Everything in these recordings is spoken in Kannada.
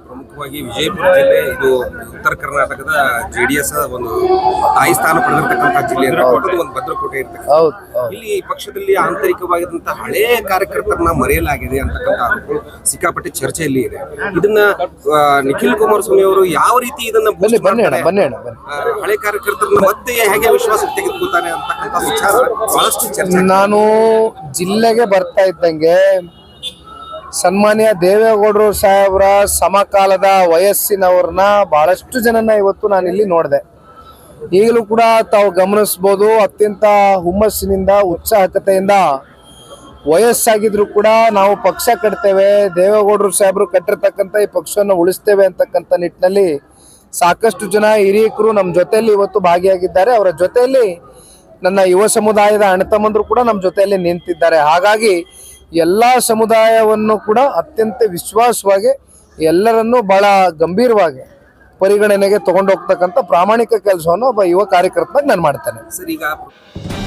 ಪ್ರಮುಖವಾಗಿ ವಿಜಯಪುರ ಜಿಲ್ಲೆ ಇದು ಉತ್ತರ ಕರ್ನಾಟಕದ ಜೆ ಡಿ ಎಸ್ ಒಂದು ತಾಯಿ ಸ್ಥಾನ ಪಡೆದಿರ್ತಕ್ಕಂಥ ಜಿಲ್ಲೆ ಅಂದ್ರೆ ಒಂದು ಭದ್ರಕೋಟೆ ಇರ್ತಕ್ಕಂಥ. ಇಲ್ಲಿ ಪಕ್ಷದಲ್ಲಿ ಆಂತರಿಕವಾಗಿದ್ದಂತಹ ಹಳೆ ಕಾರ್ಯಕರ್ತರನ್ನ ಮರೆಯಲಾಗಿದೆ ಅಂತಕ್ಕಂಥ ಆರೋಪಗಳು ಸಿಕ್ಕಾಪಟ್ಟೆ ಚರ್ಚೆಯಲ್ಲಿ ಇದೆ. ಇದನ್ನ ನಿಖಿಲ್ ಕುಮಾರಸ್ವಾಮಿ ಅವರು ಯಾವ ರೀತಿ ಇದನ್ನ ಹಳೆ ಕಾರ್ಯಕರ್ತರನ್ನ ಮತ್ತೆ ಹೇಗೆ ವಿಶ್ವಾಸಕ್ಕೆ ತೆಗೆದುಕೊಳ್ತಾನೆ ಅಂತಕ್ಕಂಥ ವಿಚಾರ ಬಹಳಷ್ಟು ಚರ್ಚೆ ನಾನು ಜಿಲ್ಲೆಗೆ ಬರ್ತಾ ಇದ್ದಂಗೆ ಸನ್ಮಾನ್ಯ ದೇವೇಗೌಡರು ಸಾಹೇಬ್ರ ಸಮಕಾಲದ ವಯಸ್ಸಿನವ್ರನ್ನ ಬಹಳಷ್ಟು ಜನನ ಇವತ್ತು ನಾನು ಇಲ್ಲಿ ನೋಡಿದೆ. ಈಗಲೂ ಕೂಡ ತಾವು ಗಮನಿಸ್ಬೋದು, ಅತ್ಯಂತ ಹುಮ್ಮಸ್ಸಿನಿಂದ, ಉತ್ಸಾಹಕತೆಯಿಂದ ವಯಸ್ಸಾಗಿದ್ರು ಕೂಡ ನಾವು ಪಕ್ಷ ಕಟ್ತೇವೆ, ದೇವೇಗೌಡರು ಸಾಹೇಬರು ಕಟ್ಟಿರ್ತಕ್ಕಂಥ ಈ ಪಕ್ಷವನ್ನು ಉಳಿಸ್ತೇವೆ ಅಂತಕ್ಕಂಥ ನಿಟ್ಟಿನಲ್ಲಿ ಸಾಕಷ್ಟು ಜನ ಹಿರಿಯಕರು ನಮ್ಮ ಜೊತೆಯಲ್ಲಿ ಇವತ್ತು ಭಾಗಿಯಾಗಿದ್ದಾರೆ. ಅವರ ಜೊತೆಯಲ್ಲಿ ನನ್ನ ಯುವ ಸಮುದಾಯದ ಅಣ್ಣತಮ್ಮಂದ್ರು ಕೂಡ ನಮ್ಮ ಜೊತೆಯಲ್ಲಿ ನಿಂತಿದ್ದಾರೆ. ಹಾಗಾಗಿ ಎಲ್ಲ ಸಮುದಾಯವನ್ನು ಕೂಡ ಅತ್ಯಂತ ವಿಶ್ವಾಸವಾಗಿ ಎಲ್ಲರನ್ನೂ ಬಹಳ ಗಂಭೀರವಾಗಿ ಪರಿಗಣನೆಗೆ ತಗೊಂಡೋಗ್ತಕ್ಕಂಥ ಪ್ರಾಮಾಣಿಕ ಕೆಲಸವನ್ನು ಒಬ್ಬ ಯುವ ಕಾರ್ಯಕರ್ತನಾಗಿ ನಾನು ಮಾಡ್ತೇನೆ. ಸರ್ ಈಗ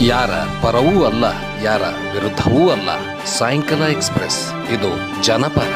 ಯಾರ ಪರವೂ ಅಲ್ಲ ಯಾರ ವಿರುದ್ಧವೂ ಅಲ್ಲ ಸಾಯಂಕಾಲ ಎಕ್ಸ್ಪ್ರೆಸ್. ಇದು ಜನಪರ.